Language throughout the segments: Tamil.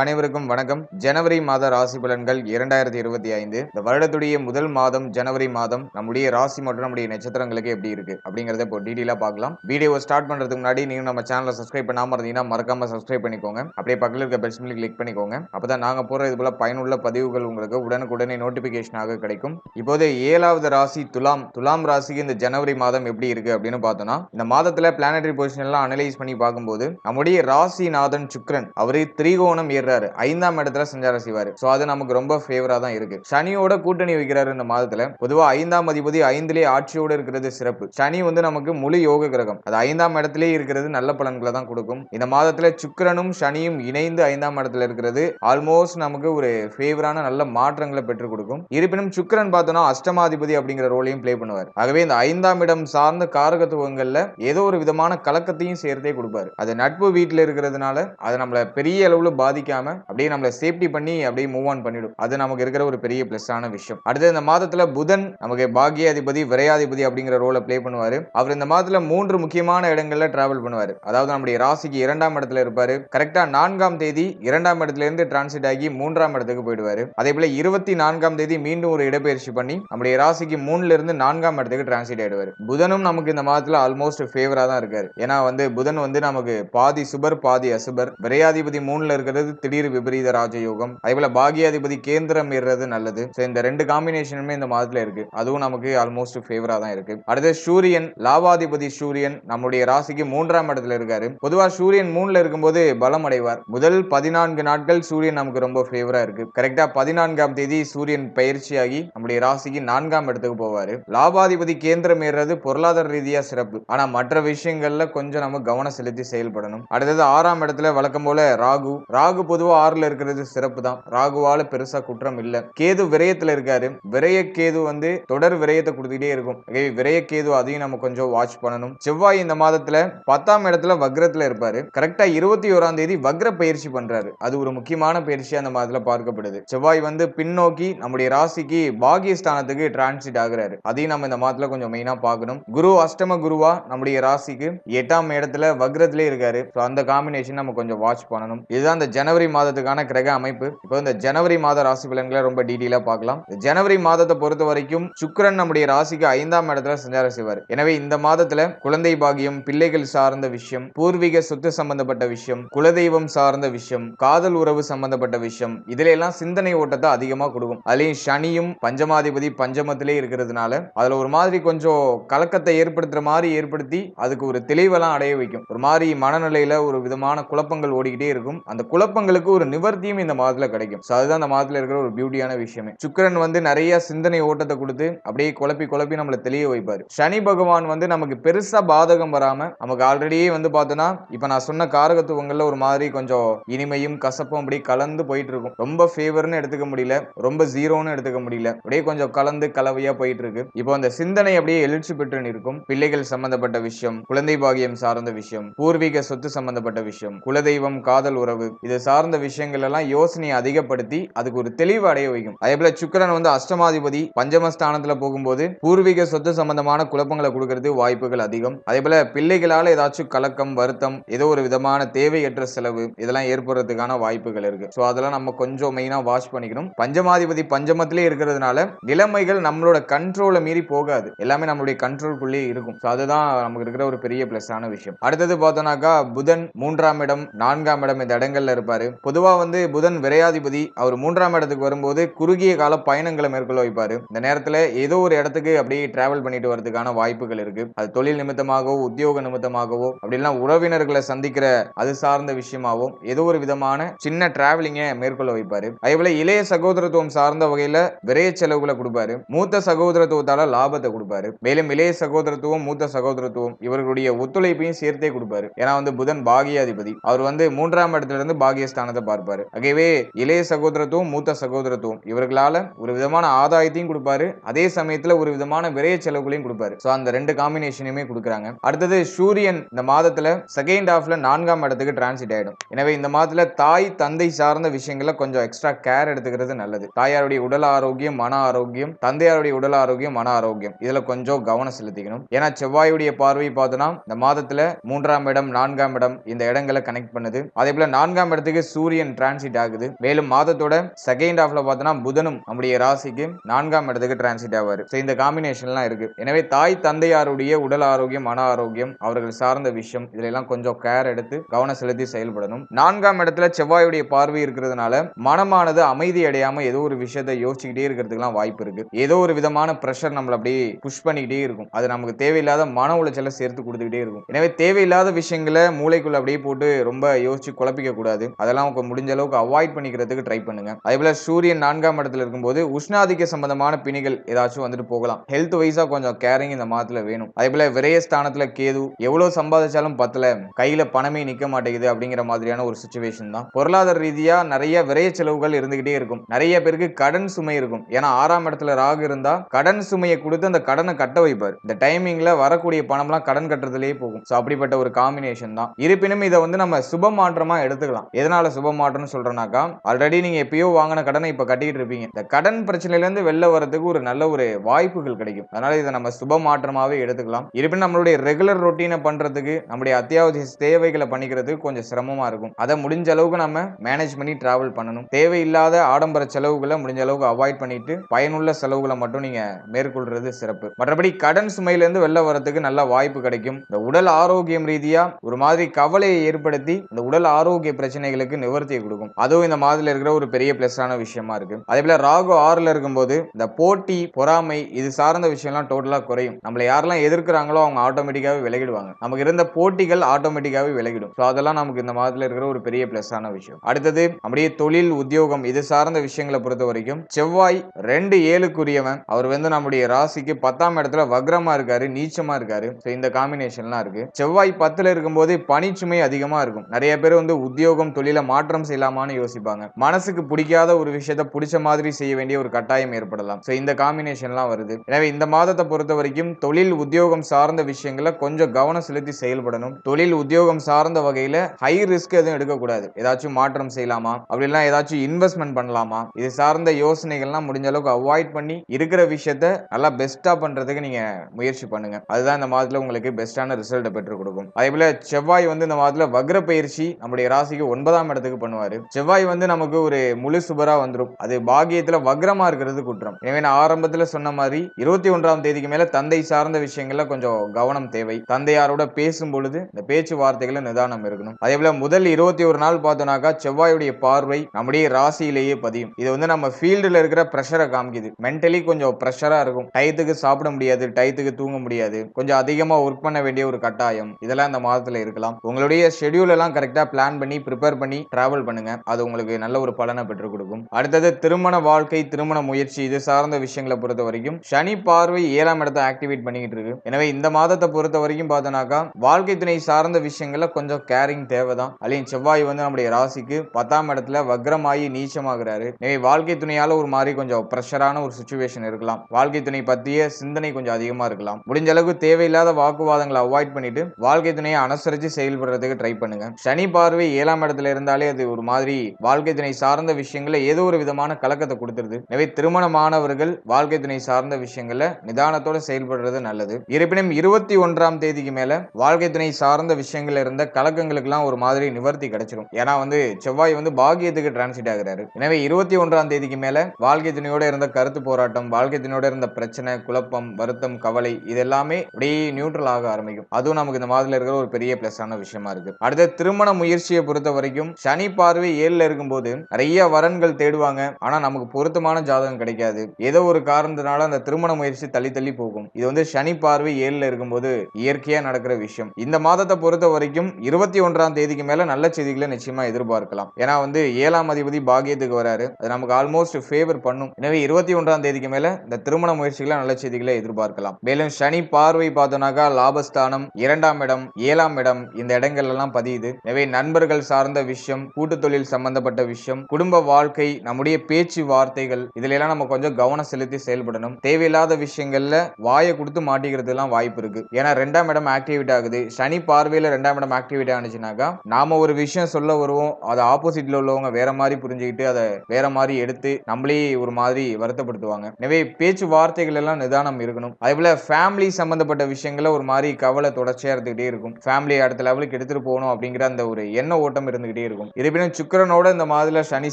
அனைவருக்கும் வணக்கம். ஜனவரி மாத ராசி பலன்கள் இரண்டாயிரத்தி இருபத்தி ஐந்து. இந்த வருடத்துடைய முதல் மாதம் ஜனவரி மாதம் நம்முடைய ராசி மற்றும் நம்முடைய நட்சத்திரங்களுக்கு எப்படி இருக்கு அப்படிங்கறத இப்போ டீடெயிலா பார்க்கலாம். வீடியோ ஸ்டார்ட் பண்றதுக்கு முன்னாடி நீங்க நம்ம சேனலை சப்ஸ்கிரைப் பண்ணாம இருந்தீங்கன்னா மறக்காம சப்ஸ்கிரைப் பண்ணிக்கோங்க. அப்படியே பக்கத்தில் இருக்க பெல் சிம்பிள் கிளிக் பண்ணிக்கோங்க. அப்பதான் நாங்க போற இது போல பயனுள்ள பதிவுகள் உங்களுக்கு உடனுக்குடனே நோட்டிபிகேஷனாக கிடைக்கும். இப்போது ஏழாவது ராசி துலாம். துலாம் ராசிக்கு இந்த ஜனவரி மாதம் எப்படி இருக்கு அப்படின்னு பார்த்தோம்னா இந்த மாதத்துல பிளானட்டரி பொசிஷன் எல்லாம் அனலைஸ் பண்ணி பார்க்கும்போது நம்முடைய ராசிநாதன் சுக்ரன் அவரு திரிகோணம் ஏறாரு ஐந்தாம் இடத்துல சஞ்சாரம் செய்வாரு. சோ அது நமக்கு ரொம்ப ஃபேவரா தான் இருக்கு. சனியோட கூட்டணி வைக்கிறாரு இந்த மாதத்துல. பொதுவா ஐந்தாம் அதிபதி ஐந்திலே ஆட்சியோட இருக்கிறது சிறப்பு. சனி வந்து நமக்கு முழு யோக கிரகம். அது ஐந்தாம் இடத்திலே இருக்கிறது நல்ல பலன்களை தான் கொடுக்கும். இந்த மாதத்துல சுக்கரனும் சனியும் இணைந்து ஐந்தாம் இடத்துல இருக்கிறது ஆல்மோஸ்ட் நமக்கு ஒரு ஃபேவரான நல்ல மாற்றங்களை பெற்றுக் கொடுக்கும். இருப்பினும் சுக்கரன் பார்த்தோம்னா அஷ்டமாதிபதி அப்படிங்கிற ரோலையும் பிளே பண்ணுவார். ஆகவே இந்த ஐந்தாம் இடம் சார்ந்த காரகத்துவங்கள்ல ஏதோ ஒரு விதமான கலக்கத்தையும் சேர்த்தே கொடுப்பாரு. அது நட்பு வீட்டில் இருக்கிறதுனால அது நம்மளை பெரிய அளவுல பாதிக்காம அப்படியே நம்மளை சேஃப்டி பண்ணி அப்படியே மூவ் ஆன் பண்ணிடும். அது நமக்கு இருக்கிற ஒரு பெரிய பிளஸ்ஸான விஷயம். அடுத்து இந்த மாதத்துல புதன் நமக்கு பாக்யாதிபதி விரையாதிபதி அப்படிங்கிற ரோலை ப்ளே பண்ணுவாரு. அவர் இந்த மாதத்துல மூன்று முக்கியமான இடங்கள்ல டிராவல் பண்ணுவாரு. அதாவது நம்முடைய ராசிக்கு இரண்டாம் இடத்துல இருப்பாரு. கரெக்டா நான்காம் தேதி இரண்டாம் இடத்துல இருந்து டிரான்சிட் ஆகி மூன்றாம் இடத்துக்கு போயிடுவாரு. அதே போல இருபத்தி நான்காம் தேதி மீண்டும் ஒரு இடப்பெயர்ச்சி பண்ணி நம்முடைய ராசிக்கு மூணுல இருந்து நான்காம் இடத்துக்கு டிரான்சிட் ஆயிடுவார். புதனும் நமக்கு இந்த மாதத்துல ஆல்மோஸ்ட் ஃபேவரா தான் இருக்காரு. ஏன்னா வந்து புதன் வந்து நமக்கு பாதி சுபர் பாதி அசுபர். விரையாதிபதி மூணுல இருக்கிறது திடீர் விபரீத ராஜயோகம். அதே போல பாகியாதிபதி கேந்திரம் ஏறுறது நல்லது. இந்த ரெண்டு காம்பினேஷனுமே இந்த மாதத்துல இருக்கு. அதுவும் நமக்கு ஆல்மோஸ்ட் ஃபேவரா தான் இருக்கு. அடுத்து சூரியன் லாபாதிபதி சூரியன் நம்முடைய ராசிக்கு மூன்றாம் இடத்துல இருக்காரு. பொதுவா சூரியன் மூணுல இருக்கும்போது பலம் அடைவார். முதல் பதினான்கு நாட்கள் சூரியன் நமக்கு ரொம்ப ஃபேவரா இருக்கு. கரெக்டா பதினான்காம் தேதி சூரியன் பயிற்சியாகி நம்முடைய ராசிக்கு நான்காம் இடத்துக்கு போவாரு. லாபாதிபதி கேந்திரம் ஏறுறது பொருளாதார ரீதியா சிறப்பு. ஆனா மற்ற விஷயங்கள்ல கொஞ்சம் நம்ம கவனம் செலுத்தி செயல்படணும். அடுத்தது ஆறாம் இடத்துல வழக்கம் போல ராகு. ராகு பொதுவா ஆறுல இருக்கிறது சிறப்பு தான். ராகுவால பெருசா குற்றம் இல்ல. கேது விரயத்துல இருக்காரு. விரய கேது வந்து தொடர் விரயத்தை கொடுத்துட்டே இருக்கும். விரய கேது அதையும் நம்ம கொஞ்சம் வாட்ச் பண்ணணும். செவ்வாய் இந்த மாதத்துல பத்தாம் இடத்துல வக்ரத்துல இருப்பாரு. கரெக்டா இருபத்தி ஓராம் தேதி வக்ர பயிற்சி பண்றாரு. அது ஒரு முக்கியமான பயிற்சி அந்த மாதத்துல பார்க்கப்படுது. செவ்வாய் வந்து பின்னோக்கி நம்முடைய ராசிக்கு பாகியஸ்தானத்துக்கு டிரான்சிட் ஆகுறாரு. அதையும் நம்ம இந்த மாதத்துல கொஞ்சம் மெயினா பார்க்கணும். குரு அஷ்டம குருவா நம்முடைய ராசிக்கு எட்டாம் இடத்துல வக்ரத்திலே இருக்காரு. ஸோ அந்த காம்பினேஷன் நம்ம கொஞ்சம் வாட்ச் பண்ணணும். இதுதான் ஜன ஜனவரி மாதத்துக்கான கிரக அமைப்பு. இப்போ இந்த ஜனவரி மாத ராசி பலன்களை ரொம்ப டீட்டெயிலா பார்க்கலாம். ஜனவரி மாதத்தை பொறுத்த வரைக்கும் சுக்ரன் நம்முடைய ராசிக்கு ஐந்தாம் இடத்துல சஞ்சாரம் செய்வார். எனவே இந்த மாதத்துல குழந்தை பாகியம் பிள்ளைகள் சார்ந்த விஷயம் பூர்வீக சொத்து சம்பந்தப்பட்ட விஷயம் குலதெய்வம் சார்ந்த விஷயம் காதல் உறவு சம்பந்தப்பட்ட விஷயம் இதுல எல்லாம் சிந்தனை ஓட்டத்தை அதிகமா கொடுக்கும். அதுலயும் சனியும் பஞ்சமாதிபதி பஞ்சமத்திலே இருக்கிறதுனால அதுல ஒரு மாதிரி கொஞ்சம் கலக்கத்தை ஏற்படுத்துற மாதிரி ஏற்படுத்தி அதுக்கு ஒரு தெளிவெல்லாம் அடைய வைக்கும். ஒரு மாதிரி மனநிலையில ஒரு விதமான குழப்பங்கள் ஓடிக்கிட்டே இருக்கும். அந்த குழப்பங்களுக்கு ஒரு நிவர்த்தியும் இந்த மாதத்துல கிடைக்கும். அதுதான் அந்த மாதத்துல இருக்கிற ஒரு பியூட்டியான விஷயமே. சுக்கிரன் வந்து நிறைய சிந்தனை ஓட்டத்தை கொடுத்து அப்படியே குழப்பி குழப்பி நம்மளை தெளிய வைப்பாரு. சனி பகவான் வந்து நமக்கு பெருசா பாதகம் வராம நமக்கு ஆல்ரெடியே வந்து பார்த்தோன்னா இப்ப நான் சொன்ன காரகத்துவங்கள்ல ஒரு மாதிரி கொஞ்சம் இனிமையும் கசப்பும் அப்படியே கலந்து போயிட்டு இருக்கும் ரொம்ப ஃபேவர்னு எடுத்துக்க முடியல. ரொம்ப ஜீரோன்னு எடுத்துக்க முடியல. அப்படியே கொஞ்சம் கலந்து கலவையா போயிட்டு இருக்கு இப்போ அந்த சிந்தனை அப்படியே எழுச்சி பெற்று நிற்கும். பிள்ளைகள் சம்பந்தப்பட்ட விஷயம் குழந்தை பாகியம் சார்ந்த விஷயம் பூர்வீக சொத்து சம்பந்தப்பட்ட விஷயம் குலதெய்வம் காதல் உறவு இது சார்ந்த விஷயங்கள் எல்லாம் யோசனையை அதிகப்படுத்தி அதுக்கு ஒரு தெளிவு அடைய வைக்கும். அதே போல சுக்கரன் வந்து அஷ்டமாதிபதி பஞ்சமஸ்தானத்துல போகும்போது பூர்வீக சொத்து சம்பந்தமான குழப்பங்களை கொடுக்கறது வாய்ப்புகள் அதிகம். அதே போல பிள்ளைகளால ஏதாச்சும் கலக்கம் வருத்தம் ஏதோ ஒரு விதமான தேவையற்ற செலவு இதெல்லாம் ஏற்படுறதுக்கான வாய்ப்புகள் இருக்கு. ஸோ அதெல்லாம் நம்ம கொஞ்சம் மெயினா வாஷ் பண்ணிக்கணும். பஞ்சமாதிபதி பஞ்சமத்திலே இருக்கிறதுனால நிலைமைகள் நம்மளோட கண்ட்ரோலை மீறி போகாது. எல்லாமே நம்மளுடைய கண்ட்ரோல்குள்ளேயே இருக்கும். ஸோ அதுதான் நமக்கு இருக்கிற ஒரு பெரிய பிளஸ் ஆன விஷயம். அடுத்தது பார்த்தோம்னாக்கா புதன் மூன்றாம் இடம் நான்காம் இடம் இந்த இடங்கள்ல இருப்பாரு. பொதுவா வந்து புதன் விரையாதிபதி அவர் மூன்றாம் இடத்துக்கு வரும்போது குறுகிய கால பயணங்களை மேற்கொள்ள வைப்பார். இந்த நேரத்தில் ஏதோ ஒரு இடத்துக்கு அப்படியே டிராவல் பண்ணிட்டு வரதுக்கான வாய்ப்புகள் இருக்கு. அது தொழில் நிமித்தமாகவோ உத்தியோக நிமித்தமாகவோ அப்படின்னா உறவினர்களை சந்திக்கிற அது சார்ந்த விஷயமாவோ ஏதோ ஒரு விதமான சின்ன டிராவலிங்கை மேற்கொள்ள வைப்பாரு. அதே போல இளைய சகோதரத்துவம் சார்ந்த வகையில விரைய செலவுகளை கொடுப்பாரு. மூத்த சகோதரத்துவத்தால லாபத்தை கொடுப்பாரு. மேலும் இளைய சகோதரத்துவம் மூத்த சகோதரத்துவம் இவர்களுடைய ஒத்துழைப்பையும் சேர்த்தே கொடுப்பாரு. ஏன்னா வந்து புதன் பாகியாதிபதி. அவர் வந்து மூன்றாம் இடத்துல இருந்து பாகிய பாகியஸ்தானத்தை பார்ப்பாரு. ஆகவே இளைய சகோதரத்துவம் மூத்த சகோதரத்துவம். இவர்களால ஒரு விதமான ஆதாயத்தையும் கொடுப்பாரு. அதே சமயத்துல ஒரு விதமான விரைய செலவுகளையும் கொடுப்பாரு. சோ அந்த ரெண்டு காம்பினேஷனையுமே கொடுக்குறாங்க. அடுத்தது சூரியன் இந்த மாதத்துல செகண்ட் ஹாஃப்ல நான்காம் இடத்துக்கு டிரான்சிட் ஆயிடும். எனவே இந்த மாதத்துல தாய் தந்தை சார்ந்த விஷயங்களை கொஞ்சம் எக்ஸ்ட்ரா கேர் எடுத்துக்கிறது நல்லது. தாயாருடைய உடல் ஆரோக்கியம் மன ஆரோக்கியம் தந்தையாருடைய உடல் ஆரோக்கியம் மன ஆரோக்கியம். இதுல கொஞ்சம் கவனம் செலுத்திக்கணும். ஏன்னா செவ்வாயுடைய பார்வை பார்த்தோம்னா இந்த மாதத்துல மூன்றாம் இடம் நான்காம் இடம் இந்த இடங்களை கனெக்ட் பண்ணுது. அதே போல நான்காம் இடத்துக்கு சூரியன் டிரான்சிட் ஆகுது. மேலும் மாதத்தோட செகண்ட் ஹாஃப்ல பார்த்தோம்னா புதனும் நம்முடைய ராசிக்கு நான்காம் இடத்துக்கு டிரான்சிட் ஆவாரு. ஸோ இந்த காம்பினேஷன்லாம் இருக்கு. எனவே தாய் தந்தையாருடைய உடல் ஆரோக்கியம் மன ஆரோக்கியம் அவர்கள் சார்ந்த விஷயம் இதுல எல்லாம் கொஞ்சம் கேர் எடுத்து கவனம் செலுத்தி செயல்படணும். நான்காம் இடத்துல செவ்வாயுடைய பார்வை இருக்கிறதுனால மனமானது அமைதி அடையாம ஏதோ ஒரு விஷயத்தை யோசிச்சுக்கிட்டே இருக்கிறதுக்குலாம் வாய்ப்பு இருக்கு. ஏதோ ஒரு விதமான ப்ரெஷர் நம்மள அப்படியே புஷ் பண்ணிக்கிட்டே இருக்கும். அது நமக்கு தேவையில்லாத மன உளைச்சலை சேர்த்து கொடுத்துக்கிட்டே இருக்கும். எனவே தேவையில்லாத விஷயங்களை மூளைக்குள்ள அப்படியே போட்டு ரொம்ப யோசிச்சு குழப்பிக்க கூடாது அதெல்லாம் உங்க முடிஞ்ச அளவுக்கு அவாய்ட் பண்ணிக்கிறதுக்கு ட்ரை பண்ணுங்க. அதே போல சூரியன் நான்காம் இடத்துல இருக்கும்போது உஷ்ணாதிக்க சம்பந்தமான பிணிகள் ஏதாச்சும் வந்துட்டு போகலாம். ஹெல்த் வைஸா கொஞ்சம் கேரிங் இந்த மாதத்துல வேணும். அதே போல விரய ஸ்தானத்துல கேது எவ்வளவு சம்பாதிச்சாலும் பத்தல கையில பணமே நிக்க மாட்டேங்குது அப்படிங்கிற மாதிரியான ஒரு சுச்சுவேஷன் தான். பொருளாதார ரீதியா நிறைய விரய செலவுகள் இருந்துகிட்டே இருக்கும். நிறைய பேருக்கு கடன் சுமை இருக்கும். ஏன்னா ஆறாம் இடத்துல ராகு இருந்தா கடன் சுமையை கொடுத்து அந்த கடனை கட்ட வைப்பார். இந்த டைமிங்ல வரக்கூடிய பணம்லாம் கடன் கட்டுறதுலயே போகும். ஸோ அப்படிப்பட்ட ஒரு காம்பினேஷன் தான். இருப்பினும் இதை வந்து நம்ம சுப மாற்றமா எடுத்துக்கலாம். எதனால சுப சுபமாற்றம்னு சொல்றேனாக்கா ஆல்ரெடி நீங்க எப்பயோ வாங்கின கடனை இப்ப கட்டிட்டு இருப்பீங்க. இந்த கடன் பிரச்சனையில இருந்து வெளில வரதுக்கு ஒரு நல்ல ஒரு வாய்ப்புகள் கிடைக்கும். அதனால இதை நம்ம சுப மாற்றமாவே எடுத்துக்கலாம். இருப்பினும் நம்மளுடைய ரெகுலர் ரொட்டீனை பண்றதுக்கு நம்முடைய அத்தியாவசிய தேவைகளை பண்ணிக்கிறதுக்கு கொஞ்சம் சிரமமா இருக்கும். அதை முடிஞ்ச அளவுக்கு நம்ம மேனேஜ் பண்ணி டிராவல் பண்ணணும். தேவையில்லாத ஆடம்பர செலவுகளை முடிஞ்ச அளவுக்கு அவாய்ட் பண்ணிட்டு பயனுள்ள செலவுகளை மட்டும் நீங்க மேற்கொள்றது சிறப்பு. மற்றபடி கடன் சுமையில இருந்து வெளில வரதுக்கு நல்ல வாய்ப்பு கிடைக்கும். இந்த உடல் ஆரோக்கியம் ரீதியா ஒரு மாதிரி கவலையை ஏற்படுத்தி இந்த உடல் ஆரோக்கிய பிரச்சனைகளுக்கு நிவர்த்தியை கொடுக்கும். அதுவும் இந்த மாதத்துல இருக்கிற ஒரு பெரிய பிளஸான விஷயமா இருக்கு. அதே போல ராகு ஆறுல இருக்கும்போது இந்த போட்டி பொறாமை இது சார்ந்த விஷயம்லாம் டோட்டலா குறையும். நம்மளை யாரெல்லாம் எதிர்க்கிறாங்களோ அவங்க ஆட்டோமேட்டிக்காவே விலகிடுவாங்க. நமக்கு இருந்த போட்டிகள் ஆட்டோமேட்டிக்காவே விலகிடும். ஸோ அதெல்லாம் நமக்கு இந்த மாதத்துல இருக்கிற ஒரு பெரிய பிளஸான விஷயம். அடுத்தது அப்படியே தொழில் உத்தியோகம் இது சார்ந்த விஷயங்களை பொறுத்த வரைக்கும் செவ்வாய் ரெண்டு ஏழுக்குரியவன். அவர் வந்து நம்முடைய ராசிக்கு பத்தாம் இடத்துல வக்ரமா இருக்காரு நீச்சமா இருக்காரு. இந்த காம்பினேஷன்லாம் இருக்கு. செவ்வாய் பத்துல இருக்கும்போது பணிச்சுமை அதிகமா இருக்கும். நிறைய பேர் வந்து உத்தியோகம் தொழில் மாற்றம் செய்யலாமான்னு யோசிப்பாங்க. மனசுக்கு பிடிக்காத ஒரு விஷயத்த பிடிச்ச மாதிரி செய்ய வேண்டிய ஒரு கட்டாயம் ஏற்படலாம். ஸோ இந்த காம்பினேஷன்லாம் வருது. எனவே இந்த மாதத்தை பொறுத்த வரைக்கும் தொழில் உத்தியோகம் சார்ந்த விஷயங்களை கொஞ்சம் கவனம் செலுத்தி செயல்படணும். தொழில் உத்தியோகம் சார்ந்த வகையில ஹை ரிஸ்க் எதுவும் எடுக்கக்கூடாது. ஏதாச்சும் மாற்றம் செய்யலாமா? அப்படிலாம் ஏதாச்சும் இன்வெஸ்ட்மெண்ட் பண்ணலாமா? இது சார்ந்த யோசனைகள்லாம் முடிஞ்ச அளவுக்கு அவாய்ட் பண்ணி இருக்கிற விஷயத்த நல்லா பெஸ்டா பண்றதுக்கு நீங்க முயற்சி பண்ணுங்க. அதுதான் இந்த மாதத்துல உங்களுக்கு பெஸ்டான ரிசல்ட்டை பெற்றுக் கொடுக்கும். அதே போல செவ்வாய் வந்து இந்த மாதத்துல வக்ர பயிற்சி நம்முடைய ராசிக்கு ஒன்பதாம் இடத்துக்கு பண்ணுவாரு. செவ்வாய் வந்து நமக்கு ஒரு முழு சுபரா வந்துடும் அது பாகியத்துல வக்ரமா இருக்கிறது குற்றம். எனவே நான் ஆரம்பத்துல சொன்ன மாதிரி இருபத்தி ஒன்றாம் தேதிக்கு மேல தந்தை சார்ந்த விஷயங்கள்ல கொஞ்சம் கவனம் தேவை. தந்தையாரோட பேசும் பொழுது இந்த பேச்சுவார்த்தைகளை நிதானம் இருக்கணும். அதே போல முதல் இருபத்தி ஒரு நாள் பார்த்தோம்னாக்கா செவ்வாயுடைய பார்வை நம்முடைய ராசியிலேயே பதியும். இது வந்து நம்ம ஃபீல்டுல இருக்கிற ப்ரெஷரை காமிக்குது. மென்டலி கொஞ்சம் ப்ரெஷரா இருக்கும். டயத்துக்கு சாப்பிட முடியாது டயத்துக்கு தூங்க முடியாது. கொஞ்சம் அதிகமா ஒர்க் பண்ண வேண்டிய ஒரு கட்டாயம். இதெல்லாம் இந்த மாதத்துல இருக்கலாம். உங்களுடைய ஷெடியூல் எல்லாம் கரெக்டா பிளான் பண்ணி ப்ரிப்பேர் பண்ணி டிராவல் பண்ணுங்க. அது உங்களுக்கு நல்ல ஒரு பலனை பெற்றுக் கொடுக்கும். அடுத்தது திருமண வாழ்க்கை திருமண முயற்சி இது சார்ந்த விஷயங்களை பொறுத்த வரைக்கும் சனி பார்வை ஏழாம் இடத்தை ஆக்டிவேட் பண்ணிக்கிட்டு இருக்கு. எனவே இந்த மாதத்தை பொறுத்த வரைக்கும் பார்த்தோன்னாக்கா வாழ்க்கை துணை சார்ந்த விஷயங்கள்ல கொஞ்சம் கேரிங் தேவைதான். அலையும் செவ்வாய் வந்து நம்முடைய ராசிக்கு பத்தாம் இடத்துல வக்ரமாயி நீச்சமாகிறாரு. எனவே வாழ்க்கை துணையால ஒரு மாதிரி கொஞ்சம் ப்ரெஷரான ஒரு சுச்சுவேஷன் இருக்கலாம். வாழ்க்கை துணை பற்றிய சிந்தனை கொஞ்சம் அதிகமா இருக்கலாம். முடிஞ்ச அளவுக்கு தேவையில்லாத வாக்குவாதங்களை அவாய்ட் பண்ணிட்டு வாழ்க்கை துணையை அனுசரிச்சு செயல்படுறதுக்கு ட்ரை பண்ணுங்க. சனி பார்வை ஏழாம் இடத்துல இருந்து இருந்தாலே அது ஒரு மாதிரி வாழ்க்கை துணை சார்ந்த விஷயங்கள ஏதோ ஒரு விதமான கலக்கத்தை கொடுத்துருது. எனவே திருமணமானவர்கள் வாழ்க்கை துணை சார்ந்த விஷயங்கள நிதானத்தோட செயல்படுறது நல்லது. இருப்பினும் இருபத்தி ஒன்றாம் தேதிக்கு மேல வாழ்க்கை துணை சார்ந்த விஷயங்கள்ல இருந்த கலக்கங்களுக்கெல்லாம் ஒரு மாதிரி நிவர்த்தி கிடைச்சிடும் ஏன்னா வந்து செவ்வாய் வந்து பாகியத்துக்கு டிரான்சிட் ஆகிறாரு. எனவே இருபத்தி ஒன்றாம் தேதிக்கு மேல வாழ்க்கை துணையோட இருந்த கருத்து போராட்டம் வாழ்க்கை துணையோட இருந்த பிரச்சனை குழப்பம் வருத்தம் கவலை இது எல்லாமே அப்படியே நியூட்ரல் ஆக ஆரம்பிக்கும். அதுவும் நமக்கு இந்த மாதத்துல இருக்கிற ஒரு பெரிய பிளஸான விஷயமா இருக்கு. அடுத்த திருமண முயற்சியை பொறுத்த வரைக்கும் சனி பார்வை ஏழுல இருக்கும்போது நிறைய வரன்கள் தேடுவாங்க. ஆனா நமக்கு பொருத்தமான ஜாதகம் கிடைக்காது. ஏதோ ஒரு காரணத்தினால அந்த திருமண முயற்சி தள்ளி தள்ளி போகும். இது வந்து சனி பார்வை ஏழுல இருக்கும்போது இயற்கையா நடக்கிற விஷயம். இந்த மாதத்தை பொறுத்த வரைக்கும் இருபத்தி ஒன்றாம் தேதிக்கு மேல நல்ல செய்திகளை நிச்சயமா எதிர்பார்க்கலாம். ஏன்னா வந்து ஏழாம் அதிபதி பாகியத்துக்கு வராரு. அது நமக்கு ஆல்மோஸ்ட் ஃபேவர் பண்ணும். எனவே இருபத்தி ஒன்றாம் தேதிக்கு மேல இந்த திருமண முயற்சிகளை நல்ல செய்திகளை எதிர்பார்க்கலாம். மேலும் சனி பார்வை பார்த்தோம்னாக்கா லாபஸ்தானம் இரண்டாம் இடம் ஏழாம் இடம் இந்த இடங்கள் எல்லாம் பதியுது. எனவே நண்பர்கள் சார்ந்த விஷயம் கூட்டு தொழில் சம்பந்தப்பட்ட விஷயம் குடும்ப வாழ்க்கை நம்முடைய பேச்சு வார்த்தைகள் இதுல எல்லாம் நம்ம கொஞ்சம் கவனம் செலுத்தி செயல்படணும். தேவையில்லாத விஷயங்கள்ல வாயை கொடுத்து மாட்டிக்கிறது எல்லாம் வாய்ப்பு இருக்கு. ஏன்னா ரெண்டாம் இடம் ஆக்டிவேட் ஆகுது. சனி பார்வையில ரெண்டாம் இடம் ஆக்டிவேட் ஆனிச்சுனாக்கா நாம ஒரு விஷயம் சொல்ல வருவோம் அதை ஆப்போசிட்ல உள்ளவங்க வேற மாதிரி புரிஞ்சுக்கிட்டு அதை வேற மாதிரி எடுத்து நம்மளே ஒரு மாதிரி வருத்தப்படுத்துவாங்க. எனவே பேச்சு வார்த்தைகள் எல்லாம் நிதானம் இருக்கணும். அதே போல ஃபேமிலி சம்பந்தப்பட்ட விஷயங்கள ஒரு மாதிரி கவலை தொடர்ச்சியா இருந்துகிட்டே இருக்கும். ஃபேமிலி அடுத்த லெவலுக்கு எடுத்துட்டு போகணும் அப்படிங்கிற அந்த ஒரு எண்ண ஓட்டம் இருந்துகிட்டே இருக்கும். இருக்கும். இருப்பினும் சுக்கரனோட இந்த மாதத்துல சனி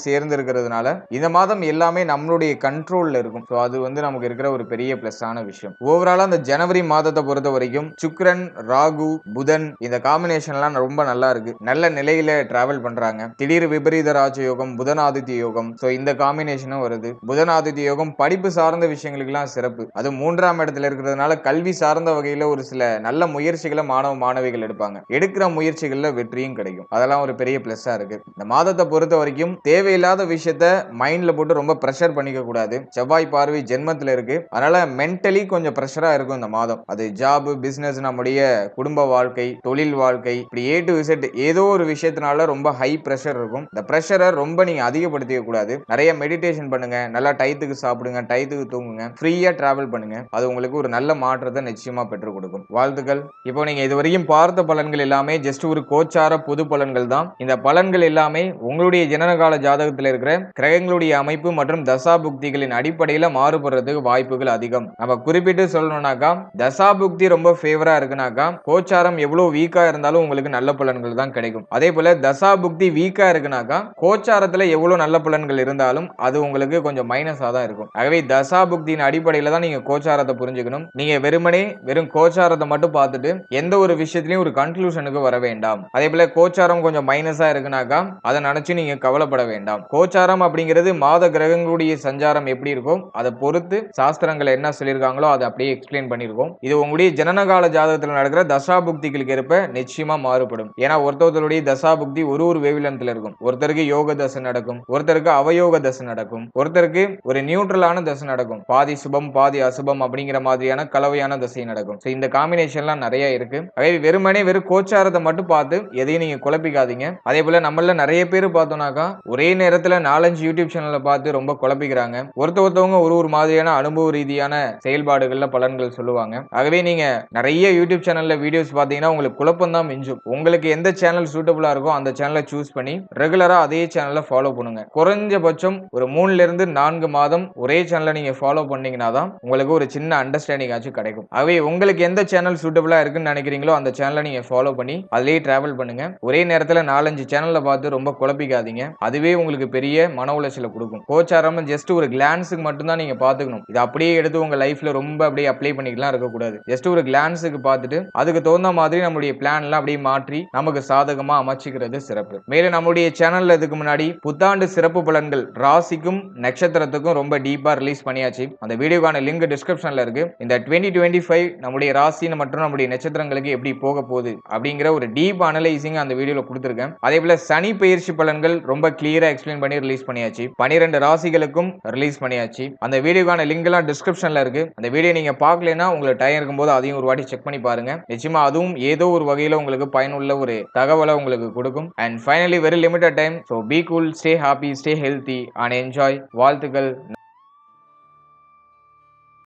சேர்ந்து இருக்கிறதுனால இந்த மாதம் எல்லாமே நம்மளுடைய கண்ட்ரோல்ல இருக்கும். ஸோ அது வந்து நமக்கு இருக்கிற ஒரு பெரிய பிளஸ் ஆன விஷயம். ஓவராலா அந்த ஜனவரி மாதத்தை பொறுத்த வரைக்கும் சுக்கரன் ராகு புதன் இந்த காம்பினேஷன்லாம் ரொம்ப நல்லா இருக்கு. நல்ல நிலையில டிராவல் பண்றாங்க. திடீர் விபரீத ராஜ யோகம் புதனாதித்ய யோகம். ஸோ இந்த காம்பினேஷனும் வருது. புதனாதித்ய யோகம் படிப்பு சார்ந்த விஷயங்களுக்கெல்லாம் சிறப்பு. அது மூன்றாம் இடத்துல இருக்கிறதுனால கல்வி சார்ந்த வகையில ஒரு சில நல்ல முயற்சிகளை மாணவ மாணவிகள் எடுப்பாங்க. எடுக்கிற முயற்சிகள்ல வெற்றியும் கிடைக்கும். அதெல்லாம் ஒரு பெரிய பிளஸ்ஸா இருக்குது இந்த மாதத்தை பொறுத்த வரைக்கும் தேவையில்லாத விஷயத்த மைண்டில் போட்டு ரொம்ப ப்ரெஷர் பண்ணிக்க கூடாது. செவ்வாய் பார்வை ஜென்மத்துல இருக்கு. அதனால மென்டலி கொஞ்சம் ப்ரெஷராக இருக்கும் இந்த மாதம். அது ஜாப் பிஸ்னஸ் நம்முடைய குடும்ப வாழ்க்கை தொழில் வாழ்க்கை இப்படி ஏ டு விசிட் ஏதோ ஒரு விஷயத்தினால ரொம்ப ஹை ப்ரெஷர் இருக்கும். இந்த ப்ரெஷரை ரொம்ப நீங்கள் அதிகப்படுத்திக்க கூடாது. நிறைய மெடிடேஷன் பண்ணுங்க. நல்லா டயத்துக்கு சாப்பிடுங்க. டயத்துக்கு தூங்குங்க. ஃப்ரீயாக ட்ராவல் பண்ணுங்க. அது உங்களுக்கு ஒரு நல்ல மாற்றத்தை நிச்சயமாக பெற்றுக் கொடுக்கும். வாழ்த்துக்கள். இப்போ நீங்கள் இது வரைக்கும் பார்த்த பலன்கள் எல்லாமே ஜஸ்ட் ஒரு கோச்சார பொது பலன்கள் தான். இந்த பலன்கள் எல்லாமே உங்களுடைய ஜனனகால ஜாதகத்தில் இருக்கிற கிரகங்களுடைய அமைப்பு மற்றும் தசா புக்திகளின் அடிப்படையில் மாறுபடுறதுக்கு வாய்ப்புகள் அதிகம். நம்ம குறிப்பிட்டு சொல்லணும்னாக்கா தசாபுக்தி ரொம்ப ஃபேவரா இருக்குனாக்கா கோச்சாரம் எவ்வளவு வீக்கா இருந்தாலும் உங்களுக்கு நல்ல பலன்கள் தான் கிடைக்கும். அதே போல தசாபுக்தி வீக்கா இருக்குனாக்கா கோச்சாரத்துல எவ்வளவு நல்ல பலன்கள் இருந்தாலும் அது உங்களுக்கு கொஞ்சம் மைனஸா தான் இருக்கும். ஆகவே தசாபுக்தியின் அடிப்படையில தான் நீங்க கோச்சாரத்தை புரிஞ்சுக்கணும். நீங்க வெறுமனே வெறும் கோச்சாரத்தை மட்டும் பார்த்துட்டு எந்த ஒரு விஷயத்திலையும் ஒரு கன்க்ளூஷனுக்கு வர வேண்டாம். அதே போல கோச்சாரம் கொஞ்சம் மைனஸா இருக்குனாக்கா அதை நினைச்சு நீங்க கவலைப்பட வேண்டாம். கோச்சாரம் அப்படிங்கிறது மாத கிரகங்களுடைய சஞ்சாரம் எப்படி இருக்கும் அதை பொறுத்து சாஸ்திரங்கள் என்ன சொல்லியிருக்காங்களோ அதை அப்படியே எக்ஸ்பிளைன் பண்ணியிருக்கோம். இது உங்களுடைய ஜனனகால ஜாதகத்தில் நடக்கிற தசா புக்திகளுக்கு ஏற்ப நிச்சயமா மாறுபடும். ஏன்னா ஒருத்தருடைய தசாபுக்தி ஒரு ஒரு வேவிலன்ஸ்ல இருக்கும். ஒருத்தருக்கு யோக தசை நடக்கும். ஒருத்தருக்கு அவயோக தசை நடக்கும். ஒருத்தருக்கு ஒரு நியூட்ரலான தசை நடக்கும். பாதி சுபம் பாதி அசுபம் அப்படிங்கிற மாதிரியான கலவையான தசை நடக்கும். இந்த காம்பினேஷன்லாம் நிறைய இருக்கு. அதே வெறுமனே வெறும் கோச்சாரத்தை மட்டும் பார்த்து எதையும் நீங்க குழப்பிக்காதீங்க. அதே போல நம்மள நிறைய பேர் பார்த்தோம்னாக்கா ஒரே நேரத்துல நாலஞ்சு யூடியூப் சேனலை பார்த்து ரொம்ப குழப்பிக்கிறாங்க. ஒருத்த ஒருத்தவங்க ஒரு ஒரு மாதிரியான அனுபவ ரீதியான செயல்பாடுகள்ல பலன்கள் சொல்லுவாங்க. ஆகவே நீங்க நிறைய யூடியூப் சேனல்ல வீடியோஸ் பார்த்தீங்கன்னா உங்களுக்கு குழப்பம் தான் மிஞ்சும். உங்களுக்கு எந்த சேனல் சூட்டபுளா இருக்கோ அந்த சேனலை சூஸ் பண்ணி ரெகுலரா அதே சேனலை ஃபாலோ பண்ணுங்க. குறைஞ்சபட்சம் ஒரு மூணுல இருந்து நான்கு மாதம் ஒரே சேனலை நீங்க ஃபாலோ பண்ணீங்கன்னா தான் உங்களுக்கு ஒரு சின்ன அண்டர்ஸ்டாண்டிங் ஆச்சு கிடைக்கும். ஆகவே உங்களுக்கு எந்த சேனல் சூட்டபுளா இருக்குன்னு நினைக்கிறீங்களோ அந்த சேனலை நீங்க ஃபாலோ பண்ணி அதிலேயே டிராவல் பண்ணுங்க. ஒரே நேரத்தில் நாலஞ்சு சேனல் சேனலில் பார்த்து ரொம்ப குழப்பிக்காதீங்க. அதுவே உங்களுக்கு பெரிய மன உளைச்சலை கொடுக்கும். கோச்சாரம் ஜஸ்ட் ஒரு கிளான்ஸுக்கு மட்டும்தான் நீங்க பாத்துக்கணும் இது அப்படியே எடுத்து உங்க லைஃப்ல ரொம்ப அப்படியே அப்ளை பண்ணிக்கலாம் இருக்கக்கூடாது. ஜஸ்ட் ஒரு கிளான்ஸுக்கு பார்த்துட்டு அதுக்கு தகுந்த மாதிரி நம்மளுடைய பிளான் எல்லாம் அப்படியே மாற்றி நமக்கு சாதகமா அமைச்சிக்கிறது சிறப்பு. மேலும் நம்மளுடைய சேனல்ல இதுக்கு முன்னாடி புத்தாண்டு சிறப்பு பலன்கள் ராசிக்கும் நட்சத்திரத்துக்கும் ரொம்ப டீப்பா ரிலீஸ் பண்ணியாச்சு. அந்த வீடியோக்கான லிங்க் டிஸ்கிரிப்ஷன்ல இருக்கு. இந்த டுவெண்ட்டி டுவெண்ட்டி ஃபைவ் நம்முடைய ராசி மற்றும் நம்முடைய நட்சத்திரங்களுக்கு எப்படி போக போகுது அப்படிங்கிற ஒரு டீப் அனலைசிங் அந்த வீடியோல கொடுத்துருக்கேன். அதே போல சனி பயிற்சி பலன்கள் ரொம்ப கிளியரா எக்ஸ்பிளைன் பண்ணி ரிலீஸ் பண்ணியாச்சு. பனிரெண்டு ராசிகளுக்கும் ரிலீஸ் பண்ணியாச்சு. அந்த வீடியோக்கான லிங்க் எல்லாம் டிஸ்கிரிப்ஷன்ல இருக்கு. அந்த வீடியோ நீங்க பார்க்கலனா உங்களுக்கு டைம் இருக்கும்போது அதையும் ஒரு வாட்டி செக் பண்ணி பாருங்க. நிச்சயமா அதுவும் ஏதோ ஒரு வகையில உங்களுக்கு பயனுள்ள ஒரு தகவலை உங்களுக்கு கொடுக்கும். And finally very limited time so be cool stay happy stay healthy and enjoy வாழ்த்துக்கள்.